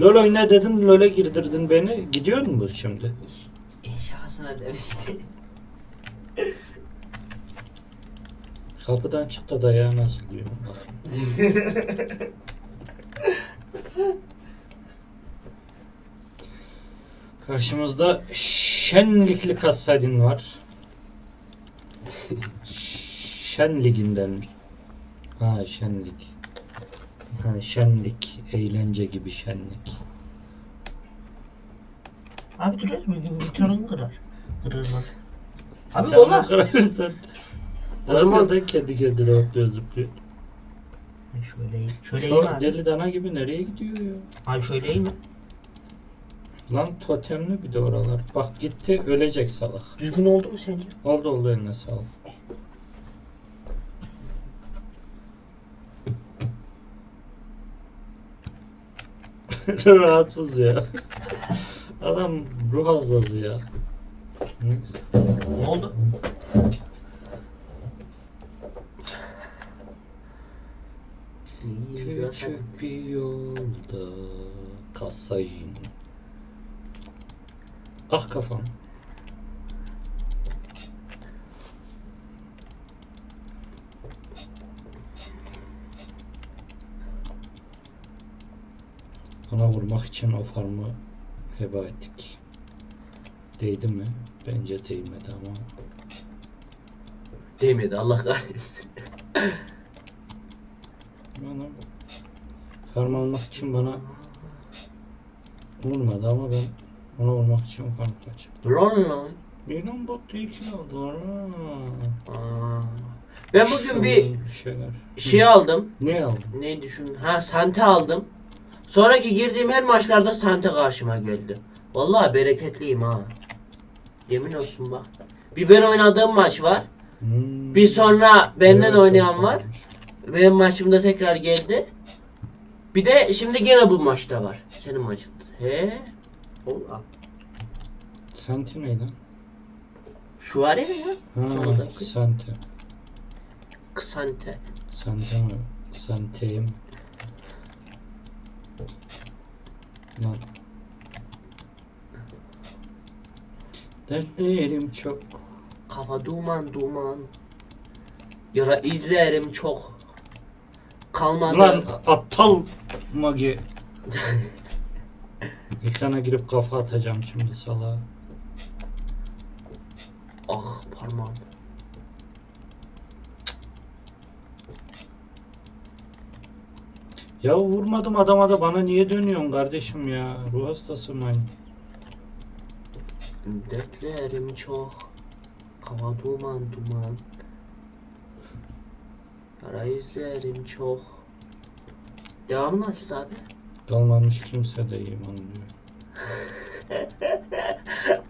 LOL oyna dedin LOL'e girdirdin beni. Gidiyor mu şimdi? İnşasına demişti. Kapıdan çık da dayağı nasıl diyor. Karşımızda Şenlikli Kassadin var. Şen Ligi'nden. Ha Şenlik. Ha şenlik, eğlence gibi şenlik. Abi dur hele bir motorun kırar. Kırırlar. Abi valla. kırarsan. O zaman- da kendi kendine atlıyor zıplıyor. Şöyle iyi. Şöyle iyi Şu mi abi? deli dana gibi nereye gidiyor ya? Abi şöyle iyi mi? Lan totemli bir de oralar. Bak gitti ölecek salak. Düzgün oldu mu sence? Oldu oldu eline sağlık. Rahatsız ya. Adam ruh hastası ya. Neyse. Ne oldu? Küçük bir yolda kasayım. Ah kafam. Ona vurmak için o farmı heba ettik. Değdi mi? Bence değmedi ama. Değmedi Allah kahretsin. Bana farm almak için bana vurmadı ama ben ona vurmak için farm kaçırdım. Lan lan. Benim bot iyi ki aldılar ha. Ben bugün bir şey aldım. Ne aldın? Ne düşün? Ha Sante aldım. Sonraki girdiğim her maçlarda Sante karşıma geldi. Vallahi bereketliyim ha. Yemin olsun bak. Bir ben oynadığım maç var. Hmm. Bir sonra benden Evet, oynayan var. Benim maçımda tekrar geldi. Bir de şimdi gene bu maçta var. Senin maçında. He? Allah. Senti ne lan? Şu var ya. Ha, Soldaki. Sente. Ksante. Sente mi? Sente'yi mi? Lan. Dertlerim çok. Kafa duman duman. Yara izlerim çok. Kalmadı. Lan aptal magi. Ekrana girip kafa atacağım şimdi salağa. Ah parmağım. Ya vurmadım adama da bana niye dönüyorsun kardeşim ya? Ruh hastası mı? Dertlerim çok. Kafa duman duman. Yara izlerim çok. Devamı nasıl abi? Dalmamış kimse de iman diyor.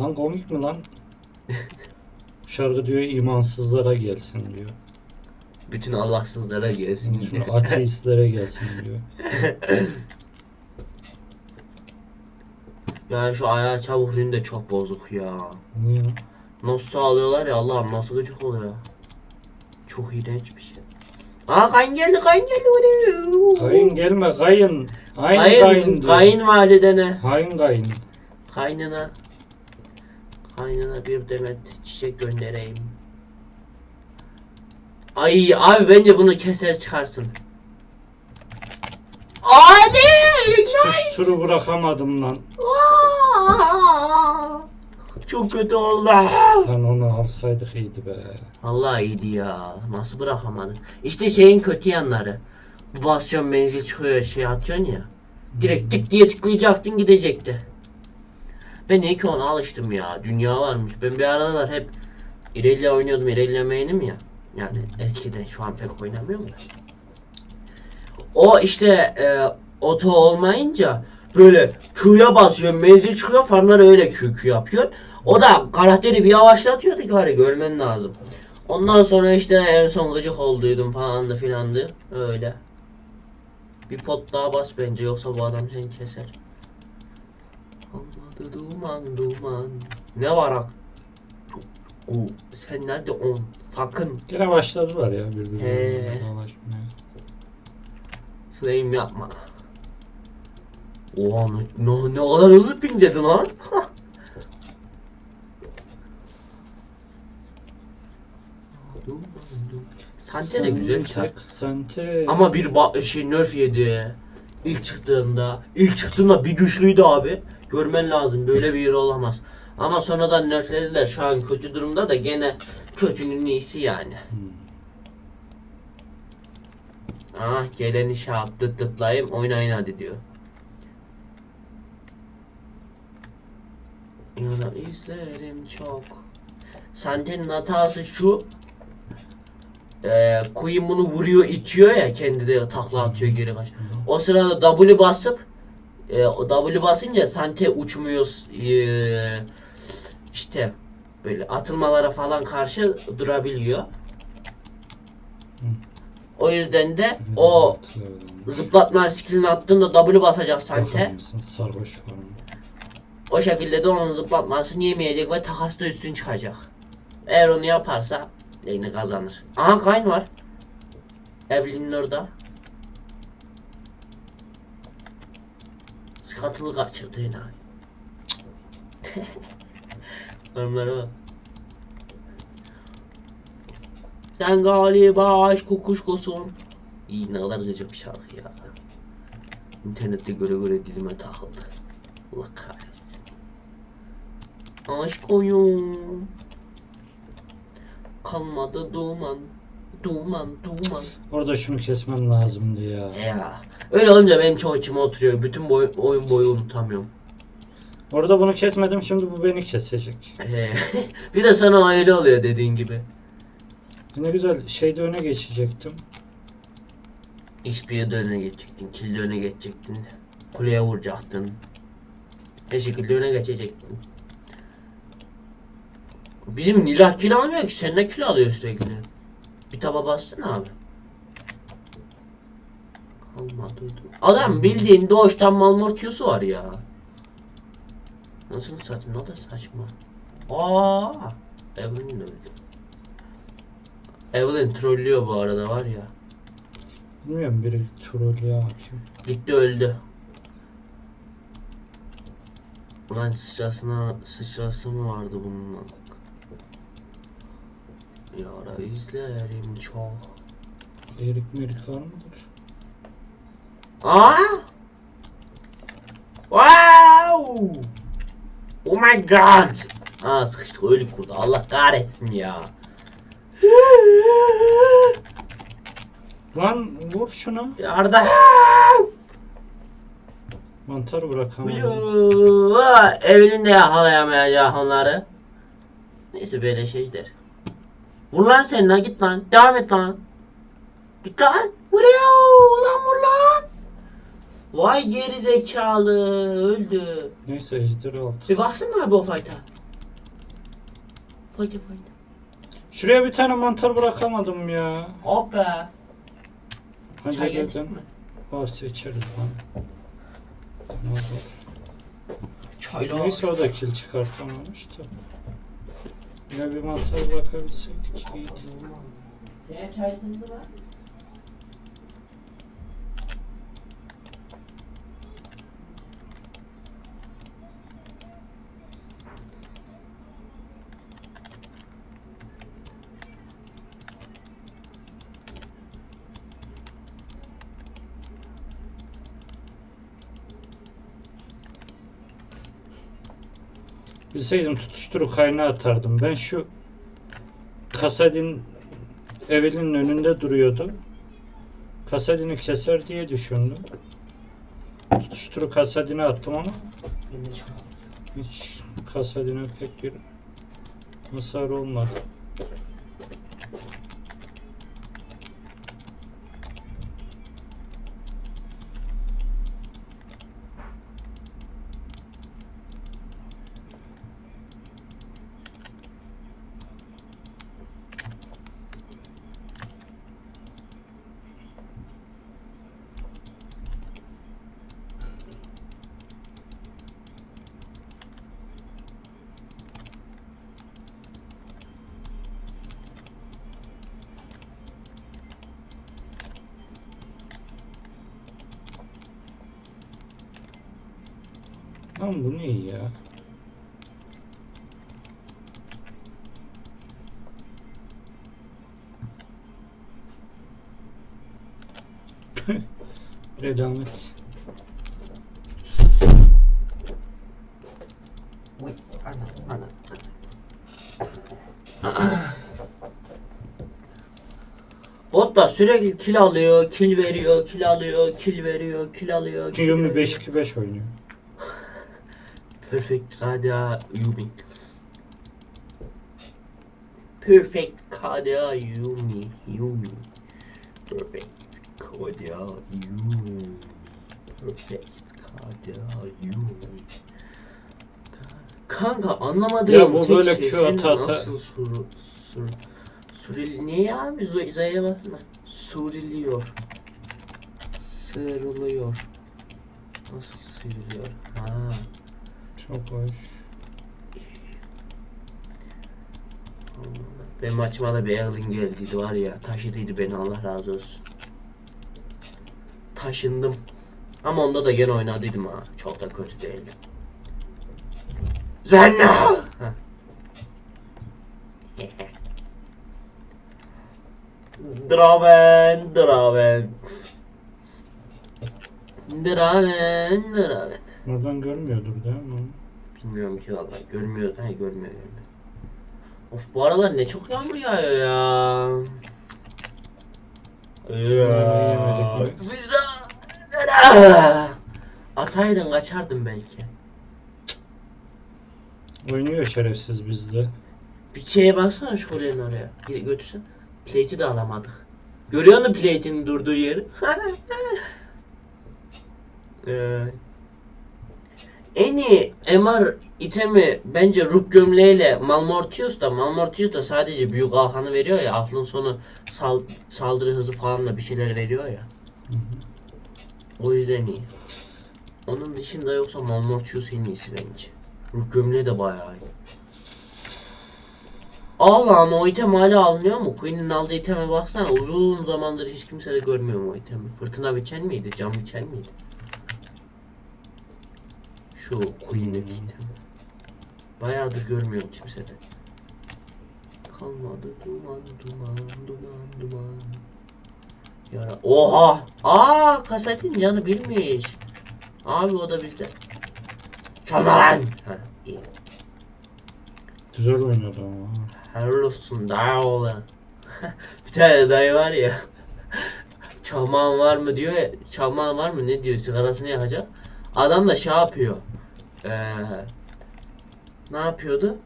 lan komik mi lan? Şarkı diyor imansızlara gelsin diyor. Bütün Allahsızlara gelsin. Şunu ateistlere gelsin diyor. ya şu ayağı çabuk de çok bozuk ya. Niye? Nasıl alıyorlar ya Allah'ım nasıl gıcık oluyor. Çok iğrenç bir şey. Aa kayın geldi kayın geldi. Uuu. Kayın gelme kayın. Aynı Kayın, kayın, diyor. kayınvalidene. Hain kayın. Kaynana. Kaynana bir demet çiçek göndereyim. Ay abi bence bunu keser çıkarsın. Hadi! Tuş turu bırakamadım lan. Aa! Çok kötü oldu. Lan onu alsaydık iyiydi be. Allah iyiydi ya. Nasıl bırakamadın? İşte şeyin kötü yanları. Bu basyon menzil çıkıyor şey atıyorsun ya. Direkt tık diye tıklayacaktın gidecekti. Ben iyi ki ona alıştım ya. Dünya varmış. Ben bir aralar hep İrelia oynuyordum. İrelia main'im ya. Yani eskiden şu an pek oynamıyorum da. O işte e, oto olmayınca böyle Q'ya basıyor menzil çıkıyor farmlar öyle Q yapıyor. O da karakteri bir yavaşlatıyordu ki var ya görmen lazım. Ondan sonra işte en son gıcık olduydum falandı filandı öyle. Bir pot daha bas bence yoksa bu adam seni keser. Olmadı duman duman. Ne var ak? O, sen nerede on? Sakın. Gene başladılar ya He. dolaşmaya. Flame yapma. Oha ne, ne, ne kadar hızlı pingledi lan. Sante de güzel. Tek Sante. Ama bir ba- şey nerf yedi. İlk çıktığında. ilk çıktığında bir güçlüydü abi. Görmen lazım. Böyle bir hero olamaz. Ama sonradan nerflediler. Şu an kötü durumda da gene kötünün iyisi yani. Ah geleni şey yap dıt dıtlayayım oynayın hadi diyor. Ya da izlerim çok. Sante'nin hatası şu. Ee, Queen bunu vuruyor itiyor ya kendi de takla atıyor geri kaç. O sırada W basıp e, o W basınca Sante uçmuyor e, işte böyle atılmalara falan karşı durabiliyor. O yüzden de o zıplatma skillini attığında W basacak Sante. O şekilde de onun zıplatmasını yemeyecek ve takasta üstün çıkacak. Eğer onu yaparsa lane'i kazanır. Aha Kayn var. Evelyn'in orada. Skatılı kaçırdı yine. Onlara bak. Sen galiba aşk kokuşkosun. İyi ne kadar gıcık bir şarkı ya. İnternette göre göre dilime takıldı. Allah kahretsin. Aşk oyun. Kalmadı duman. Duman duman. Orada şunu kesmem lazımdı ya. Ya. Öyle olunca benim çok içime oturuyor. Bütün boy, oyun boyu unutamıyorum. Orada bunu kesmedim şimdi bu beni kesecek. Bir de sana öyle oluyor dediğin gibi. Ne güzel şeyde öne geçecektim. XP'ye de öne geçecektin. Kill'de öne geçecektin. Kuleye vuracaktın. Her şekilde öne geçecektin. Bizim Nilah kill almıyor ki. Sen ne kill alıyor sürekli? Bir taba bassana abi. Almadı. Adam bildiğin doğuştan malmortiyosu var ya. Nasıl satayım? O da saçma. Aa, Evelyn öldü. Evelyn trollüyor bu arada var ya. Bilmiyorum biri trollüyor ama kim. Gitti öldü. Ulan sıçrasına sıçrası mı vardı bunun? Yara izlerim çok. Erik merik var mıdır? Aa! Wow! Oh my god! Aa sıkıştık öldük burada. Allah kahretsin ya. Lan vur şunu. Yardım! Mantar bırakamam. Blue! Evinin de yakalayamayacak onları. Neyse böyle şeyler. Vur lan sen lan git lan. Devam et lan. Git lan. Vuruyor lan vur lan. Vay geri zekalı öldü. Neyse ejder aldı. Bir baksana abi o fight'a. Fight'a fight'a. Şuraya bir tane mantar bırakamadım ya. Hop be. Hadi Çay getirdin mi? Varsa içeriz lan. Ne olur. Çayla. Neyse o da kill çıkartamamış da. Yine bir mantar bırakabilseydik iyiydi. Senin çay var. Bilseydim tutuşturu kaynağı atardım. Ben şu Kasadin Evel'in önünde duruyordu. Kasadin'i keser diye düşündüm. Tutuşturu Kasadin'e attım ama hiç Kasadin'e pek bir hasar olmadı. Lan bu ne ya? Redamet. Uy, ana, ana, Bot da sürekli kill alıyor, kill veriyor, kill alıyor, kill veriyor, kill alıyor. kill Yumi veriyor. 5-2-5 oynuyor. Perfect Kada Yumi. Perfect Kada Yumi. Yumi. Perfect Kada Yumi. Perfect Kada Yumi. Kanka anlamadığım Ya bu tek böyle şey senin nasıl suru, sur, suril niye abi Z'ye bakma suriliyor sırılıyor nasıl sırılıyor ha Çok hoş. Benim maçıma da Beyaglin geldiydi var ya taşıdıydı beni Allah razı olsun. Taşındım. Ama onda da gene oynadıydım ha. Çok da kötü değildim. Zenna! Draven, Draven. Draven, Draven. Oradan görmüyordur değil mi? Bilmiyorum ki vallahi görmüyor. Hayır görmüyor görmüyor. Of bu aralar ne çok yağmur yağıyor ya. Ya. Sıçra. Ataydın kaçardın belki. Oynuyor şerefsiz bizde. Bir şeye baksana şu kulenin oraya. Git götürsen. Plate'i de alamadık. Görüyor musun plate'in durduğu yeri? Ee, en iyi MR itemi bence Rook gömleğiyle Malmortius da Malmortius da sadece büyük kalkanı veriyor ya aklın sonu sal, saldırı hızı falan da bir şeyler veriyor ya. O yüzden iyi. Onun dışında yoksa Malmortius en iyisi bence. Rook gömleği de bayağı iyi. Al lan o item hala alınıyor mu? Queen'in aldığı iteme baksana uzun zamandır hiç kimse de görmüyor mu o itemi? Fırtına biçen miydi? Cam biçen miydi? Şu Queen'deki item. Bayağıdır görmüyorum kimse de. Kalmadı duman duman duman duman. Yara. Oha! Aa kasetin canı bilmiş. Abi o da bizde. Çalma lan! Ha, iyi. Güzel oynadı ama. Helal olsun dayı oğlan. bir tane dayı var ya. Çalmağın var mı diyor ya. Çalmağın var mı ne diyor sigarasını yakacak. Adam da şey yapıyor. Ee, ne yapıyordu?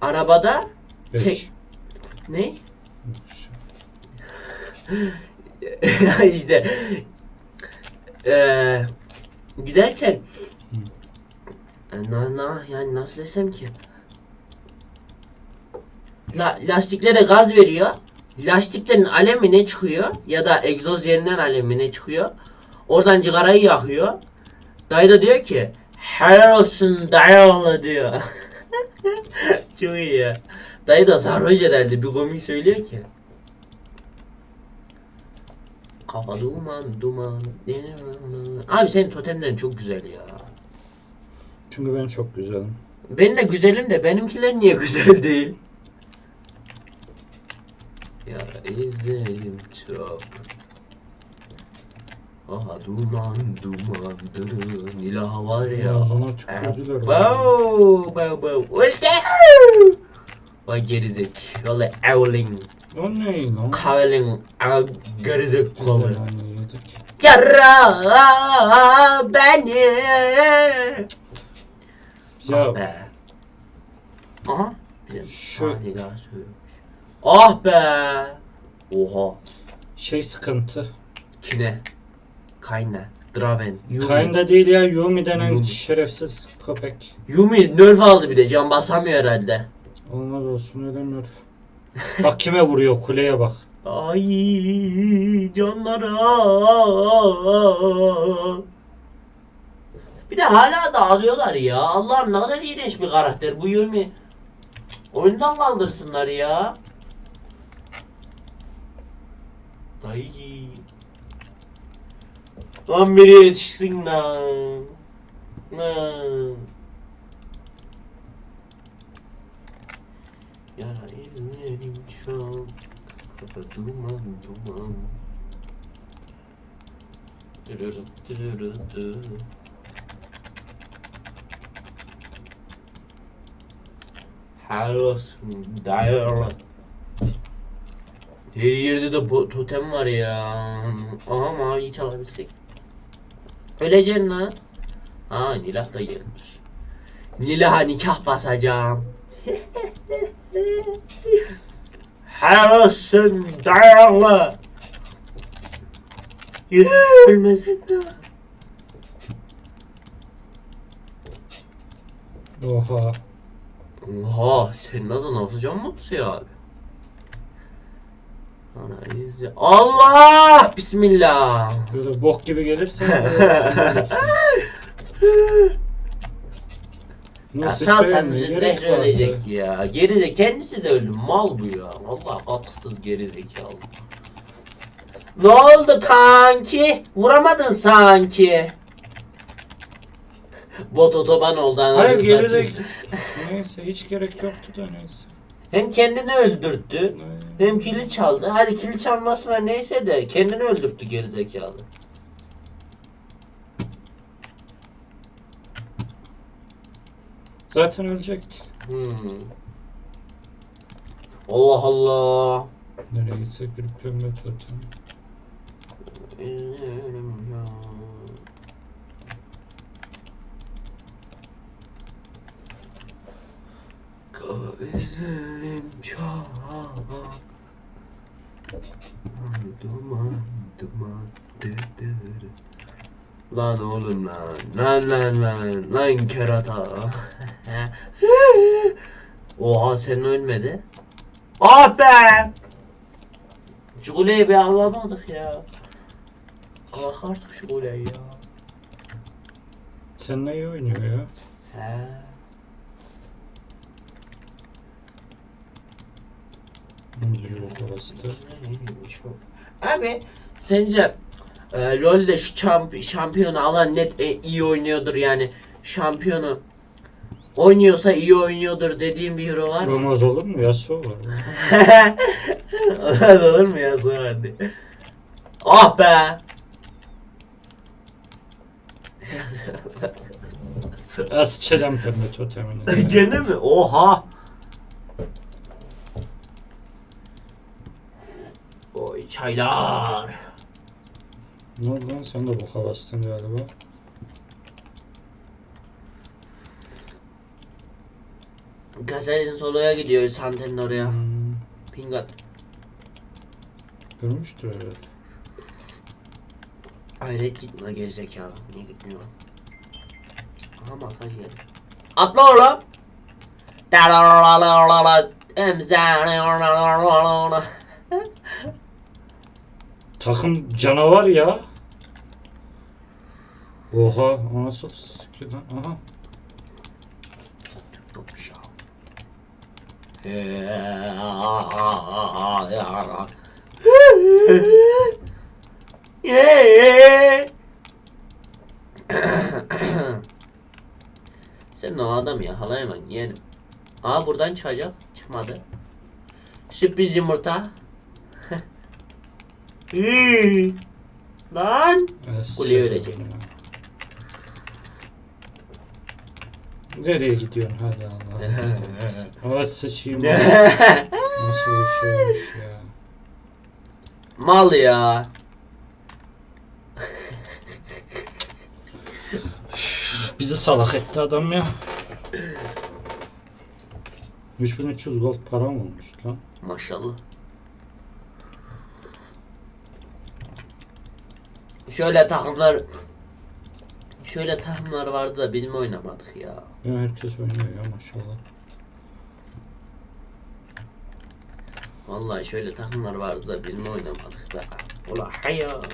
Arabada 5. Tek- ne? işte eee giderken na, na, yani nasıl desem ki La, lastiklere gaz veriyor. Lastiklerin alemi ne çıkıyor ya da egzoz yerinden alemi ne çıkıyor. Oradan cigarayı yakıyor. Dayı da diyor ki helal olsun dayı oğlu diyor. Çok iyi ya. Dayı da sarhoş herhalde bir komik söylüyor ki. Kafa duman duman. Abi senin totemlerin çok güzel ya. Çünkü ben çok güzelim. Ben de güzelim de benimkiler niye güzel değil? Ya izledim çok. Aha duman duman dırın ilaha var ya. Ağzına tükürdüler. Bow bow. Ulti! Vay gerizekalı Owling. O ne lan? Kavling gerizekalı. Yara beni. Ya Ah be. Aha. De Şu-. Ah be. Oha. şey sıkıntı. Kine. Kayne. Draven. Yumi. Kaynda değil ya Yumi denen Yumi. şerefsiz köpek. Yumi nerf aldı bir de can basamıyor herhalde. Olmaz olsun ödemiyor. bak kime vuruyor kuleye bak. Ay canlara. Bir de hala da alıyorlar ya. Allah'ım ne kadar iğrenç bir karakter bu Yumi. Oyundan kaldırsınlar ya. Ay. Lan biri yetişsin lan. Hmm. Yara izlerim çok Kafa duman duman Dırırı dırırı dırırı. Hellos Dial Her yerde de bu totem var ya. Aha mavi çalabilsek. Öleceksin lan. Aa Nilah da gelmiş. Nilah'a nikah basacağım. Helal olsun dayalı. Ölmesin de. Oha. Oha senin adın Hafızcan mı Hüseyin abi? Ana izle. Allah! Bismillah. Böyle bok gibi gelirse. Ya sal sen bizi zehre ölecek ya. Geri kendisi de öldü. Mal bu ya. Allah katkısız geri zekalı. Ne oldu kanki? Vuramadın sanki. Bot otoban oldu Hayır geri neyse hiç gerek yoktu da neyse. Hem kendini öldürttü. Hem kili çaldı. Hadi kili çalmasına neyse de kendini öldürttü geri zekalı. Zaten ölecekti. Hmm. Allah Allah. Nereye gitsek bir pembe totem. İzlerim ya. Gözlerim çok Duman duman dı. Lan oğlum lan lan lan lan lan kerata. Oha sen ölmedi. Ah be! Şu kuleyi bir alamadık ya. Kalk artık şu kuleyi ya. Sen ne oynuyor ya? He Yok orası da. Abi sence e, LoL'de şu çamp şampiyonu alan net e, iyi oynuyordur yani şampiyonu oynuyorsa iyi oynuyordur dediğim bir hero var mı? Olmaz olur mu? Yasuo var. Olmaz olur mu ya hadi. Ah be. Ya sıçacağım pembe totemini. Gene mi? Oha. Oy çaylar. ne oldu lan sen de boka bastın galiba. Gazel'in soloya gidiyor Santer'in oraya. Hmm, Pingat. görmüştür öyle. Hayret gitme gerizekalı. Niye gitmiyor? Aha masaj yeri. Atla oğlum. Emzane Takım canavar ya. Oha o nasıl sıkıyor? Aha. Ya. Sen o adam ya halayman yeğenim. Aa buradan çıkacak. Çıkmadı. Sürpriz yumurta. Hii. Lan. Evet, Kuleye sıçacağım ölecek. Nereye gidiyorsun hadi Allah. Evet sıçayım. Nasıl bir şeymiş ya. Mal ya. Bizi salak etti adam ya. 3300 gold param olmuş lan. Maşallah. Şöyle takımlar Şöyle takımlar vardı da biz mi oynamadık ya? Ya herkes oynuyor ya maşallah. Vallahi şöyle takımlar vardı da biz mi oynamadık be? Ula hayat.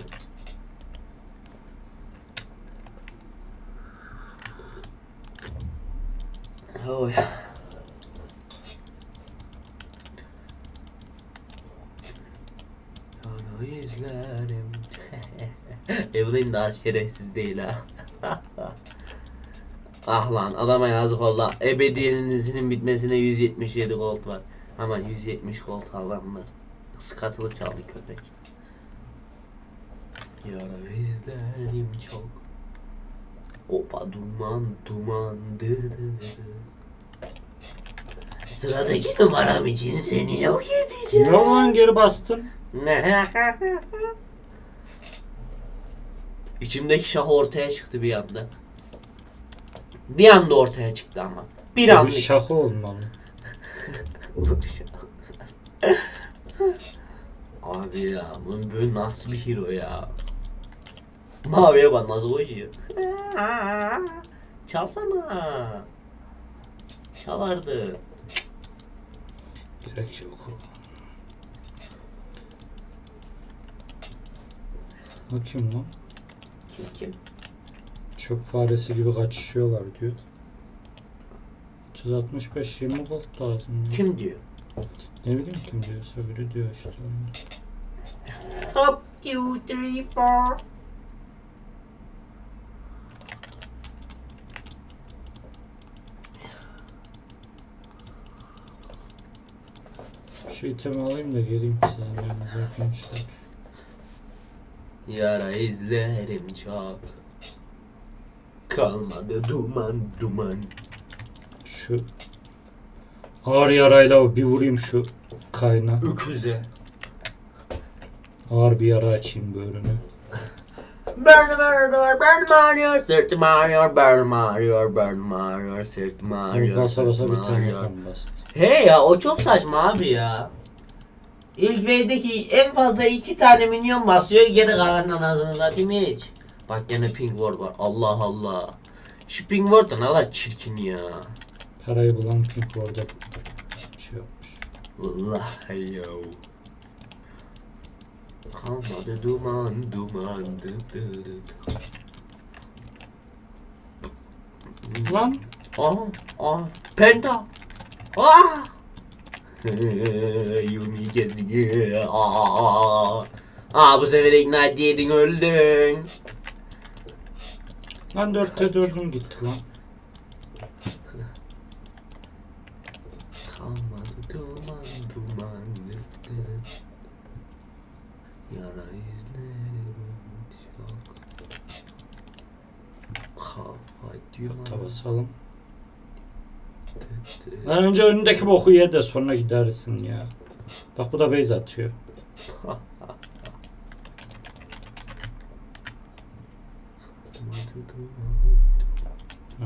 Oy. Onu izlerim. Evelyn daha şerefsiz değil ha. Ah lan adama yazık oldu. Ebediyenizin bitmesine 177 gold var. Ama 170 gold alanlar. Skatılı çaldı köpek. Yara izlerim çok. Kofa duman duman dı dı dı. Sıradaki numaram için seni yok edeceğim. Ne lan geri bastın? İçimdeki şah ortaya çıktı bir anda. Bir anda ortaya çıktı ama. Bir Bir anda. şaka olmalı. Abi ya bu böyle nasıl bir hero ya? Maviye bak nasıl koyuyor. Çalsana. Çalardı. Gerek yok. Kim lan? Kim? Çöp faresi gibi kaçışıyorlar diyor. 365 20 volt lazım. Kim diyor? Ne bileyim kim diyorsa biri diyor işte. Hop, two, three, four. Şu itemi alayım da geleyim senin yanınıza arkadaşlar. Yara izlerim çok. Kalmadı duman duman. Şu ağır yarayla bir vurayım şu kayna. Öküze. Ağır bir yara açayım böğrüne. Burnum ağrıyor, burnum ağrıyor, sırtım ağrıyor, burnum ağrıyor, burnum ağrıyor, sırtım ağrıyor, Basa basa bir tane kan bastı. He ya o çok saçma abi ya. İlk wave'deki en fazla iki tane minyon basıyor geri kalan anasını satayım hiç. Bak gene pink ward var Allah Allah. Şu pink ward da ne kadar çirkin ya. Parayı bulan pink orada şey yapmış. Vallahi ya. Kalmadı duman duman dı dı dı. Lan Aa, aa, penta. Aa! Yumi gezdi. Aa, aa, bu sefer ignite yedin öldün. lan dörtte dördüm gitti lan. Kalmadı duman duman. Yara izlerim çok. Kafa Hatta duman. basalım. Lan önce önündeki boku ye de sonra gidersin ya. Bak bu da base atıyor.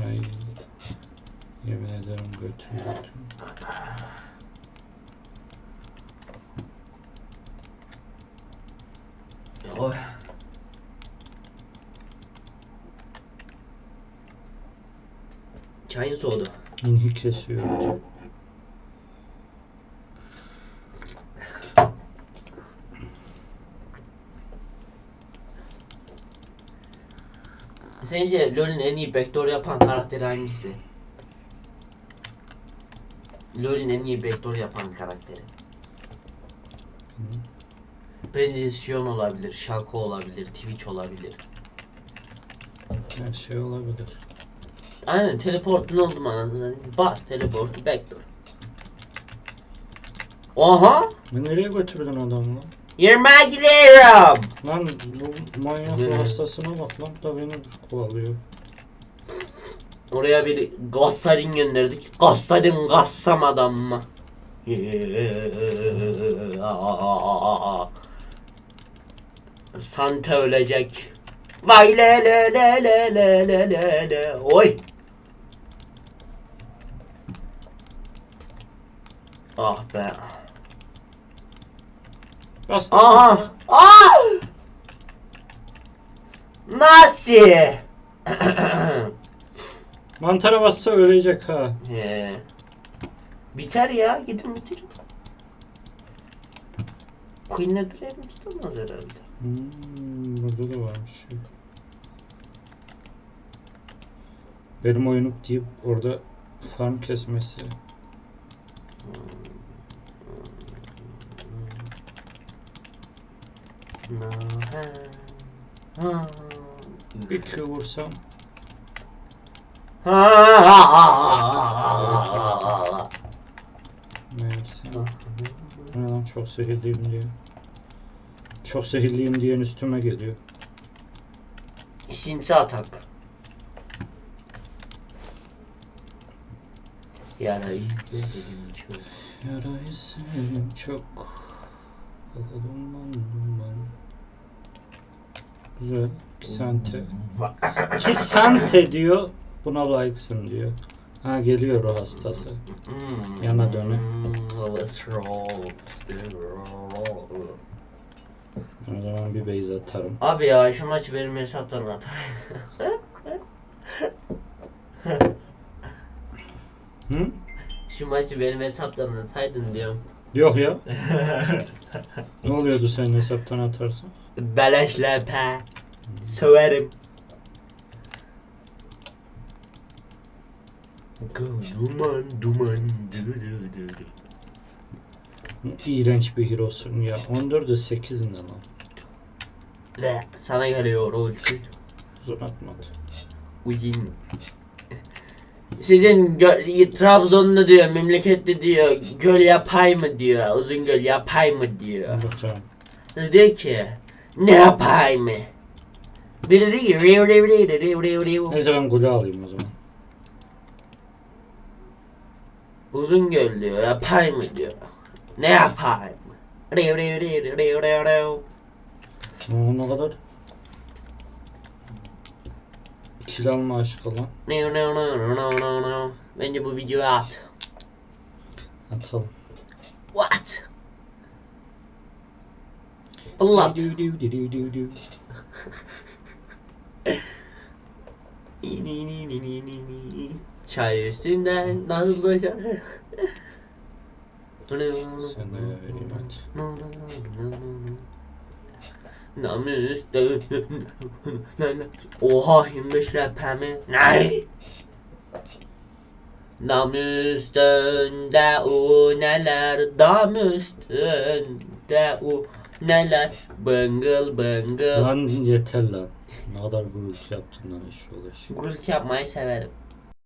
Ay. Yemin ederim götüm götüm. Oy. Çayın soğudu. İnhi kesiyor. Sence LoL'ün en iyi backdoor yapan karakteri hangisi? LoL'ün en iyi backdoor yapan karakteri. Bence Sion olabilir, Shaco olabilir, Twitch olabilir. Her şey olabilir. Aynen teleportun oldu mu anladın? Bas teleportu backdoor. Oha! Ben nereye götürdün adamı lan? Yerime gidiyorum. Lan bu manyak Ne? hastasına bak lan da beni kovalıyor. Oraya bir gassadin gönderdik. Gassadin gassam adam mı? Santa ölecek. Vay le le le le le le le le. Oy. Ah be. Bas Aha. Ah! Nasıl? Mantara bassa ölecek ha. He. Biter ya. Gidin bitirin. Queen'le Draven tutamaz herhalde. Hmm, burada da varmış. Benim oyunum deyip orada farm kesmesi. No. Ha. Bir kıvırsam. Meğerse. çok sehirliyim diyor. Çok sehirliyim diyen üstüme geliyor. İşimsi atak. Yara izledim çok. Yarayı sevdim çok. Duman duman. Güzel. Kisante. Kisante diyor. Buna layıksın diyor. Ha geliyor o hastası. Hmm. Yana sterol. O zaman bir beyz atarım. Abi ya şu maçı benim hesaptan at. Hı? Şu maçı benim hesaptan ataydın diyorum. Yok ya. ne oluyordu senin hesaptan atarsan? Beleş lepe. Söverim. Duman duman dı dı dı dı. İğrenç bir hero'sun ya. 14'e 8 ne lan? Le sana geliyor ulti. Uzatmadı. Uzun. Sizin gö- Trabzon'da diyor memlekette diyor göl yapay mı diyor uzun göl yapay mı diyor. Bakalım. Diyor ki ne yapay mı? Neyse ben golü alayım o zaman. Uzun göl diyor yapay mı diyor. Ne yapay mı? Riu riu riu riu riu. Aa, ne kadar? Kil alma aşkı lan. Riu riu riu riu riu riu. Bence bu videoyu at. Atalım. What? Diu. Çay üstünden şarkı. Sen de vereyim hadi. Namuste. Oha 25 rapper mi? Ne? Dam üstünde o neler Dam üstünde o neler Bıngıl bıngıl Lan yeter lan. Ne kadar gürültü yaptın lan eşi ulaş. Gürültü yapmayı severim